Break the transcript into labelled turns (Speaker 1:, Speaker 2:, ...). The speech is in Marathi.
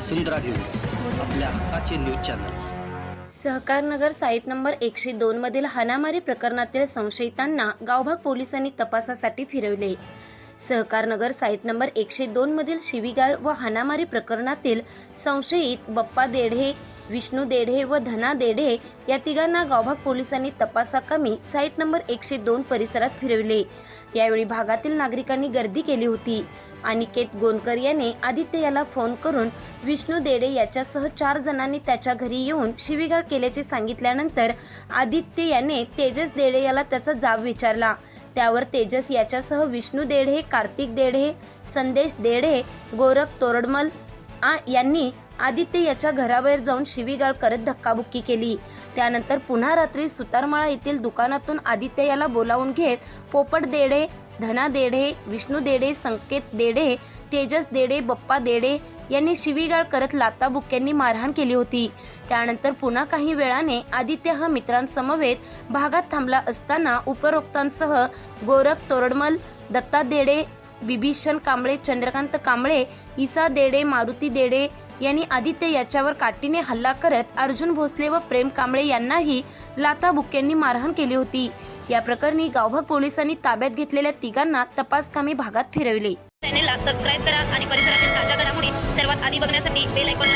Speaker 1: वसुंधरा न्यूज आपल्या हक्काचे news channel.
Speaker 2: Sahakarnagar site number एकशे दोन मधील हाणामारी प्रकरणातील संशयितांना गावभाग पोलिसांनी तपासासाठी फिरवले. सहकारनगर साईट नंबर एकशे दोन मधील शिवीगाळ व हाणामारी प्रकरणातील संशयित बप्पा देढे विष्णू देढे व धना देढे या तिघांना गावभाग पोलिसांनी तपासाकामी साईट नंबर एकशे दोन परिसरात फिरविले. यावेळी भागातील नागरिकांनी गर्दी केली होती. अनिकेत गोनकर याने आदित्य याला फोन करून विष्णू देडे याच्यासह चार जणांनी त्याच्या घरी येऊन शिवीगाळ केल्याचे सांगितल्यानंतर आदित्य याने तेजस देडे याला त्याचा जाब विचारला. त्यावर तेजस याच्यासह विष्णू देढे कार्तिक देढे संदेश देढे गोरख तोरडमल आ- यांनी आदित्य याच्या घराबाहेर जाऊन शिवीगाळ करत धक्काबुक्की केली. त्यानंतर पुन्हा रात्री सुतारमाळा येथील दुकानातून आदित्य याला बोलावून घेत पोपट देडे धना देढे विष्णू देडे संकेत देडे तेजस देडे बप्पा देडे यांनी शिवीगाळ करत लाताबुक्यांनी मारहाण केली होती. त्यानंतर पुन्हा काही वेळाने आदित्य हा मित्रांसमवेत भागात थांबला असताना उपरोक्तांसह गोरख तोरडमल दत्ता देडे बिभीषण कांबळे चंद्रकांत कांबळे ईसा देडे मारुती देडे यांनी आदित्य याच्यावर काठीने हल्ला करत अर्जुन भोसले व प्रेम कांबळे यांनाही लाथाबुक्क्यांनी मारहाण केली होती. या प्रकरणी गावभाग पोलिसांनी ताब्यात घेतलेल्या तिघांना तपासकामी भागात फिरविले.
Speaker 3: चॅनेलला सबस्क्राईब करा आणि परिसरातील ताज्या घडामोडी सर्वात आधी बघण्यासाठी बेल ऐकून